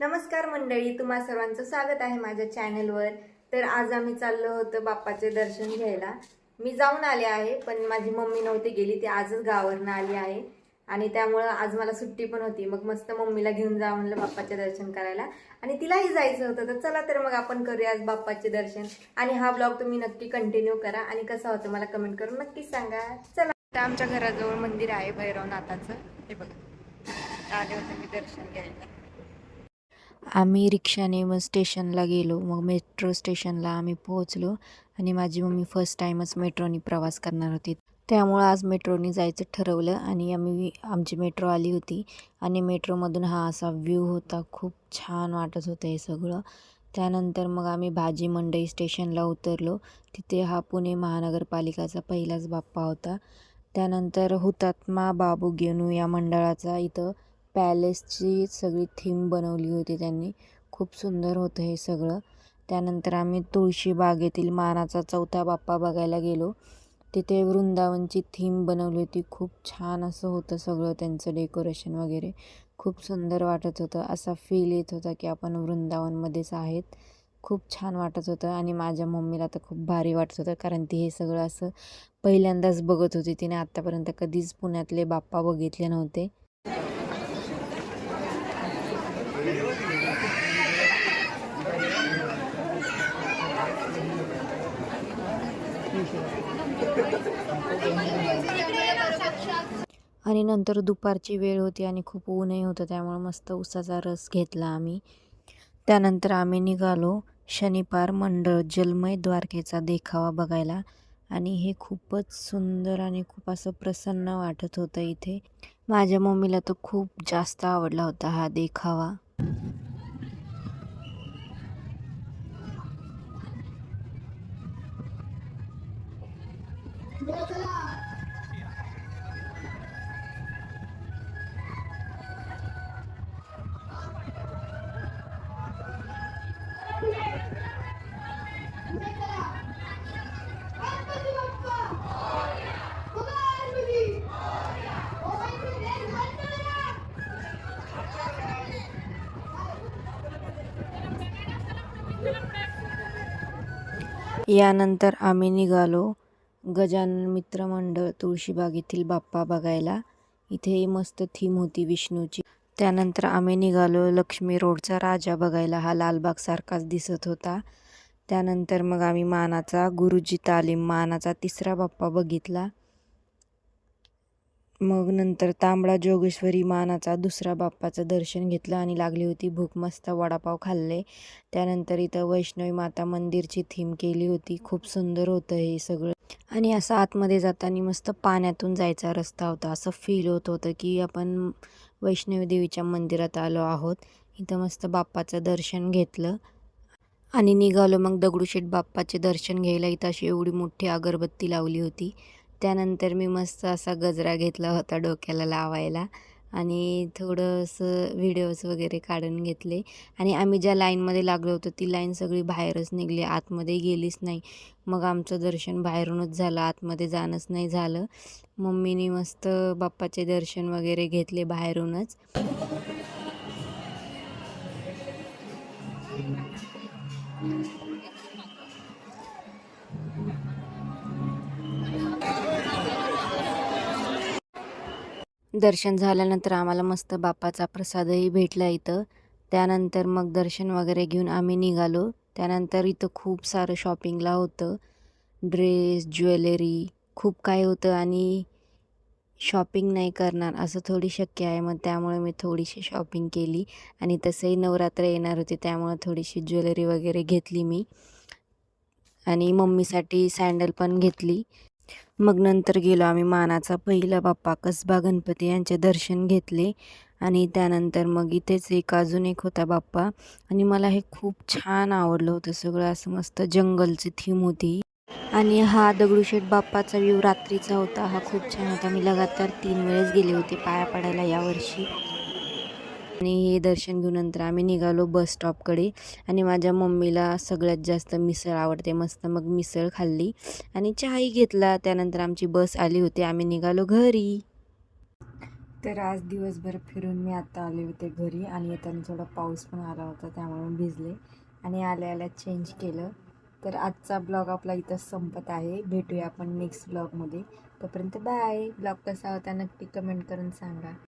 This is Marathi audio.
नमस्कार मंडळी तुम्हा सर्वांचं स्वागत आहे माझ्या चॅनलवर तर आज आम्ही चाललो होतो बाप्पाचे दर्शन घ्यायला. मी जाऊन आले आहे पण माझी मम्मी नव्हती गेली ती आजच गावावरनं आली आहे. आणि त्यामुळं आज मला सुट्टी पण होती. मग मस्त मम्मीला घेऊन जा म्हणलं बाप्पाचे दर्शन करायला. आणि तिलाही जायचं होतं. तर चला तर मग आपण करूया आज बाप्पाचे दर्शन. आणि हा ब्लॉग तुम्ही नक्की कंटिन्यू करा. आणि कसा होतं मला कमेंट करून नक्कीच सांगा. चला. तर आमच्या घराजवळ मंदिर आहे भैरवनाथाचं हे बघा. आले होते मी दर्शन घ्यायला. आम्ही रिक्षाने मग स्टेशनला गेलो. मग मेट्रो स्टेशनला आम्ही पोहोचलो आणि माझी मम्मी फर्स्ट टाईमच मेट्रोनी प्रवास करणार होती. त्यामुळं आज मेट्रोनी जायचं ठरवलं आणि आम्ही आमची मेट्रो आली होती आणि मेट्रोमधून हा असा व्ह्यू होता. खूप छान वाटत होतं हे सगळं. त्यानंतर मग आम्ही भाजी मंडई स्टेशनला उतरलो. तिथे हा पुणे महानगरपालिकाचा पहिलाच बाप्पा होता. त्यानंतर हुतात्मा बाबू गेनू या मंडळाचा इथं पॅलेसची सगळी थीम बनवली होती त्यांनी. खूप सुंदर होतं हे सगळं. त्यानंतर आम्ही तुळशीबागेतील मानाचा चौथा बाप्पा बघायला गेलो. तिथे वृंदावनची थीम बनवली होती. खूप छान असं होतं सगळं त्यांचं डेकोरेशन वगैरे. खूप सुंदर वाटत होतं. असा फील येत होता की आपण वृंदावनमध्येच आहेत. खूप छान वाटत होतं आणि माझ्या मम्मीला तर खूप भारी वाटत होतं कारण ती हे सगळं असं पहिल्यांदाच बघत होती. तिने आत्तापर्यंत कधीच पुण्यातले बाप्पा बघितले नव्हते. आणि नंतर दुपारची वेळ होती आणि खूप ऊनही होतं त्यामुळे मस्त उसाचा रस घेतला आम्ही. त्यानंतर आम्ही निघालो. शनिपार मंडळ जलमय द्वारकेचा देखावा बघायला आणि हे खूपच सुंदर आणि खूप असं प्रसन्न वाटत होतं इथे. माझ्या मम्मीला तर खूप जास्त आवडला होता हा देखावा. यानंतर आम्ही निघालो गजानन मित्रमंडळ तुळशीबाग येथील बाप्पा बघायला. इथे मस्त थीम होती विष्णूची. त्यानंतर आम्ही निघालो लक्ष्मी रोडचा राजा बघायला. हा लालबाग सारखाच दिसत होता. त्यानंतर मग आम्ही मानाचा गुरुजी तालीम मानाचा तिसरा बाप्पा बघितला. मग नंतर तांबडा जोगेश्वरी मानाचा दुसरा बाप्पाचं दर्शन घेतलं आणि लागली होती भूक मस्त वडापाव खाल्ले. त्यानंतर इथं वैष्णवी माता मंदिरची थीम केली होती. खूप सुंदर होतं हे सगळं. आणि असं आतमध्ये जाताना मस्त पाण्यातून जायचा रस्ता होता. असं फील होत होतं की आपण वैष्णवी देवीच्या मंदिरात आलो आहोत. इथं मस्त बाप्पाचं दर्शन घेतलं. आणि निघालो मग दगडूशेठ बाप्पाचे दर्शन घ्यायला. इथं अशी एवढी मोठी अगरबत्ती लावली होती. त्यानंतर मी मस्त असा गजरा घेतला होता डोक्याला लावायला आणि थोडंसं व्हिडिओज वगैरे काढून घेतले. आणि आम्ही ज्या लाईनमध्ये लागलो होतो ती लाईन सगळी बाहेरच निघली. आतमध्ये गेलीच नाही. मग आमचं दर्शन बाहेरूनच झालं. आतमध्ये जाणंच नाही झालं. मम्मीने मस्त बाप्पाचे दर्शन वगैरे घेतले बाहेरूनच. दर्शन झाल्यानंतर आम्हाला मस्त बाप्पाचा प्रसादही भेटला इथं. त्यानंतर मग दर्शन वगैरे घेऊन आम्ही निघालो. त्यानंतर इथं खूप सारं शॉपिंगला होतं. ड्रेस ज्वेलरी खूप काय होतं आणि शॉपिंग नाही करणार असं थोडी शक्य आहे. मग त्यामुळे मी थोडीशी शॉपिंग केली आणि तसंही नवरात्र येणार होते त्यामुळे थोडीशी ज्वेलरी वगैरे घेतली मी. आणि मम्मीसाठी सँडल पण घेतली. मग नंतर गेलो आम्ही मानाचा पहिला बाप्पा कसबा गणपती यांचे दर्शन घेतले. आणि त्यानंतर मग इथेच एक अजून एक होता बाप्पा. आणि मला हे खूप छान आवडलं होतं सगळं असं मस्त जंगलची थीम होती. आणि हा दगडूशेठ बाप्पाचा व्यू रात्रीचा होता. हा खूप छान होता. मी लगातार तीन वेळेस गेले होते पाया पडायला यावर्षी. आणि हे दर्शन घेऊन नंतर आम्ही निघालो बस स्टॉपकडे. आणि माझ्या मम्मीला सगळ्यात जास्त मिसळ आवडते. मस्त मग मिसळ खाल्ली आणि चहाही घेतला. त्यानंतर आमची बस आली होती. आम्ही निघालो घरी. तर आज दिवसभर फिरून मी आता आले होते घरी आणि येताना थोडा पाऊस पण आला होता त्यामुळे मी भिजले आणि आल्या आल्या चेंज केलं. तर आजचा ब्लॉग आपला इथं संपत आहे. भेटूया आपण नेक्स्ट ब्लॉगमध्ये तोपर्यंत बाय ब्लॉग कसा होता नक्की कमेंट करून सांगा.